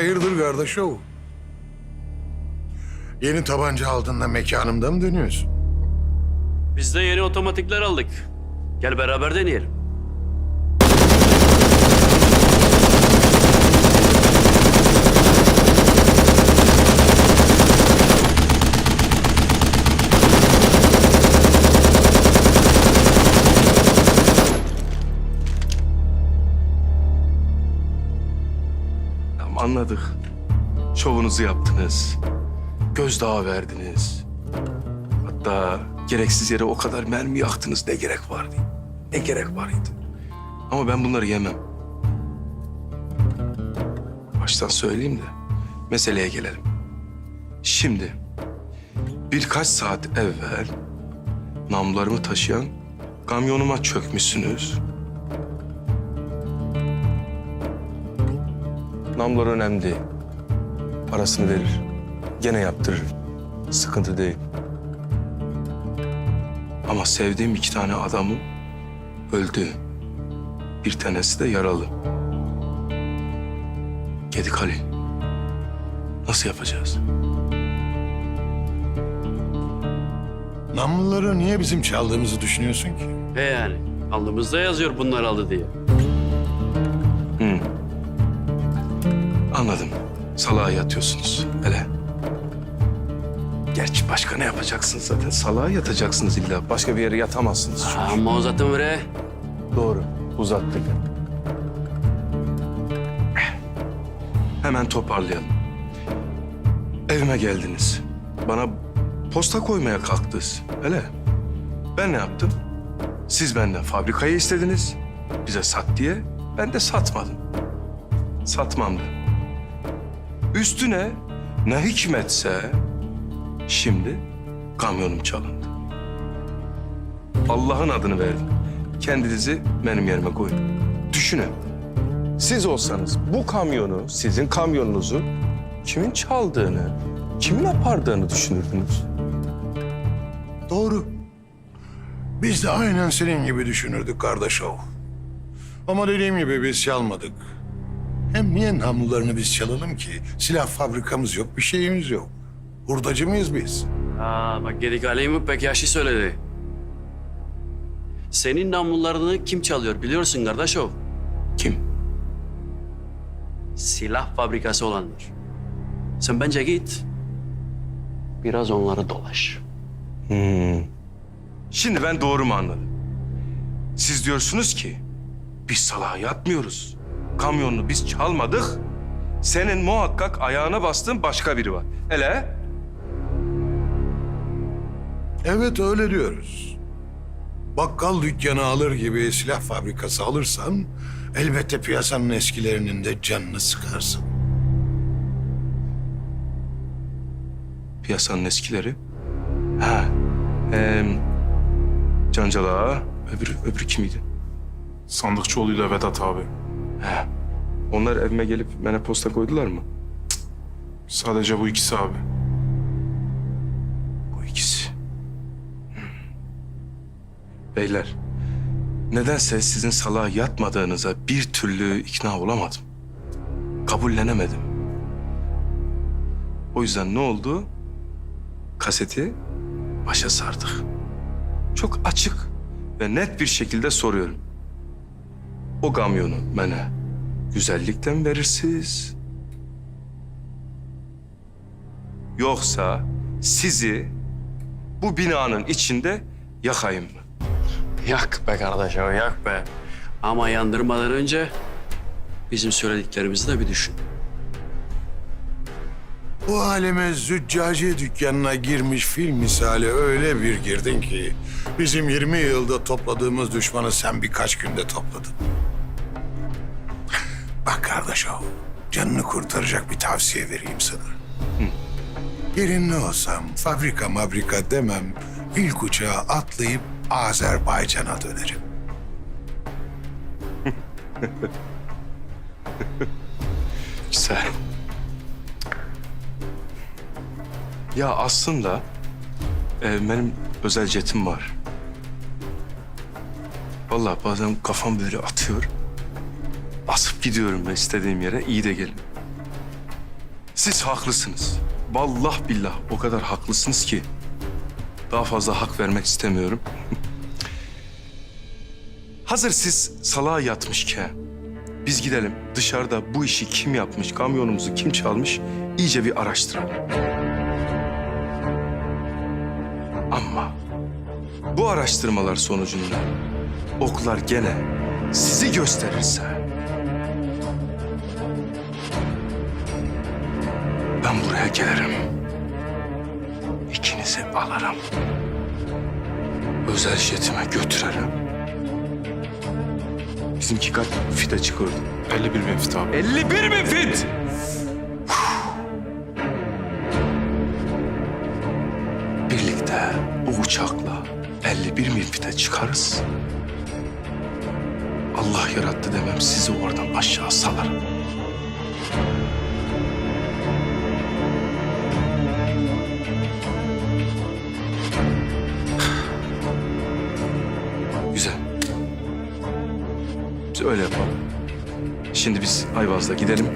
Hayırdır kardeşim? Yeni tabanca aldın da mekanımda mı dönüyorsun? Biz de yeni otomatikler aldık. Gel beraber deneyelim. Anladık. Şovunuzu yaptınız. Gözdağı verdiniz. Hatta gereksiz yere o kadar mermi yaktınız. Ne gerek vardı? Ne gerek vardı? Ama ben bunları yemem. Baştan söyleyeyim de meseleye gelelim. Şimdi birkaç saat evvel namlularımı taşıyan kamyonuma çökmüşsünüz. Namlular önemli değil. Parasını verir. Gene yaptırır. Sıkıntı değil. Ama sevdiğim iki tane adamım öldü. Bir tanesi de yaralı. Gedik Halil. Nasıl yapacağız? Namluları niye bizim çaldığımızı düşünüyorsun ki? He yani. Alnımızda yazıyor bunlar aldı diye. Anladım. Salağa yatıyorsunuz. Hele. Gerçi başka ne yapacaksınız zaten? Salağa yatacaksınız illa. Başka bir yere yatamazsınız. çünkü. Ama o zaten öyle. Doğru. Uzattık. Hemen toparlayalım. Evime geldiniz. Bana posta koymaya kalktınız. Hele. Ben ne yaptım? Siz benden fabrikayı istediniz. Bize sat diye. Ben de satmadım. Satmam da. Üstüne ne hikmetse şimdi kamyonum çalındı. Allah'ın adını verdim. Kendinizi benim yerime koyun. Düşünün. Siz olsanız bu kamyonu, sizin kamyonunuzu kimin çaldığını, kimin apardığını düşünürdünüz. Doğru. Biz de aynen senin gibi düşünürdük kardeşim. Ama dediğim gibi biz çalmadık. Hem niye namlularını biz çalalım ki? Silah fabrikamız yok, bir şeyimiz yok. Hurdacı mıyız biz? Aa, bak Gedik Aleyhim'i pek yaşlı söyledi. Senin namlularını kim çalıyor biliyorsun kardeşim? Kim? Silah fabrikası olanlar. Sen bence git. Biraz onları dolaş. Şimdi ben doğru mu anladım? Siz diyorsunuz ki biz salağa yatmıyoruz. Kamyonunu biz çalmadık. Senin muhakkak ayağına bastığın başka biri var. Hele Evet öyle diyoruz. Bakkal dükkanı alır gibi silah fabrikası alırsan... ...elbette piyasanın eskilerinin de canını sıkarsın. piyasanın eskileri. Ha. Ee, Cancala Ağa, öbürü, öbürü kimiydi? Sandıkçıoğlu'yla Vedat abi. He. Onlar evime gelip bana posta koydular mı? Sadece bu ikisi abi. Bu ikisi. Hmm. Beyler, nedense sizin salağa yatmadığınıza bir türlü ikna olamadım. Kabullenemedim. O yüzden ne oldu? Kaseti başa sardık. Çok açık ve net bir şekilde soruyorum. O kamyonu bana güzellikten verirsiniz. Yoksa sizi bu binanın içinde yakayım mı? Yak be kardeşim, yak be. Ama yandırmadan önce bizim söylediklerimizi de bir düşün. Bu aleme züccaciye dükkanına girmiş fil misali öyle bir girdin ki... ...bizim 20 yılda topladığımız düşmanı sen birkaç günde topladın. Bak kardeşim, canını kurtaracak bir tavsiye vereyim sana. Yerinde olsam fabrika mabrika demem... ...ilk uçağa atlayıp Azerbaycan'a dönerim. Güzel. Ya aslında e, benim özel jetim var. Vallahi bazen kafam böyle atıyor. Basıp gidiyorum ben istediğim yere. iyi de gelin. Siz haklısınız. Vallahi billah o kadar haklısınız ki. Daha fazla hak vermek istemiyorum. Hazır siz salağa yatmışken biz gidelim dışarıda bu işi kim yapmış, kamyonumuzu kim çalmış iyice bir araştıralım. Ama bu araştırmalar sonucunda oklar gene sizi gösterirse gelirim. İkinizi alırım. Özel jetime götürürüm. Bizimki kaç fite çıkıyordu? 51 bin fit abi. 51 bin fit! Birlikte bu uçakla 51 bin fite çıkarız. Allah yarattı demem sizi oradan aşağı salarım. Öyle yapalım. Şimdi biz Ayvaz'da gidelim.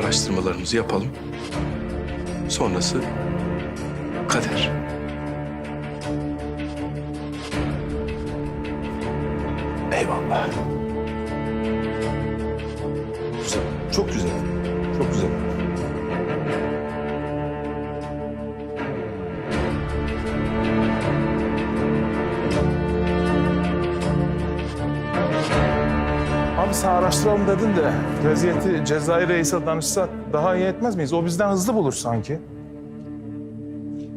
Araştırmalarımızı yapalım. Sonrası kader. Eyvallah. Araştıralım dedin de vaziyeti Cezayir Reis'e danışsak daha iyi etmez miyiz? O bizden hızlı bulur sanki.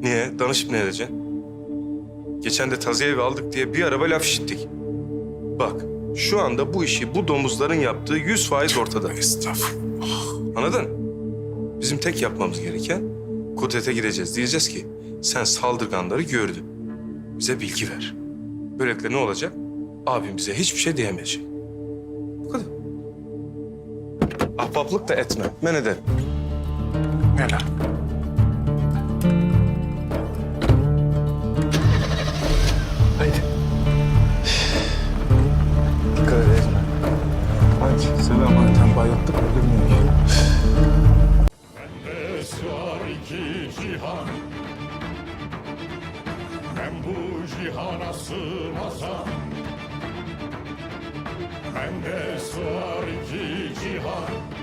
Niye? Danışıp ne edeceksin? Geçen de taziye evi aldık diye bir araba laf işittik. Bak, şu anda bu işi bu domuzların yaptığı yüz faiz ortada. Estağfurullah. Anladın? Bizim tek yapmamız gereken Kudret'e gideceğiz. Diyeceğiz ki sen saldırganları gördün. Bize bilgi ver. Böylelikle ne olacak? Abim bize hiçbir şey diyemeyecek. Ahbaplık da etme. Men ederim. Helal. Haydi. Dikkat et Ezme. Hadi. Selam hadi. Bayılttık öldürmüyor. Esrar iki cihan Ben bu cihana sığmazam Bende sığar iki cihan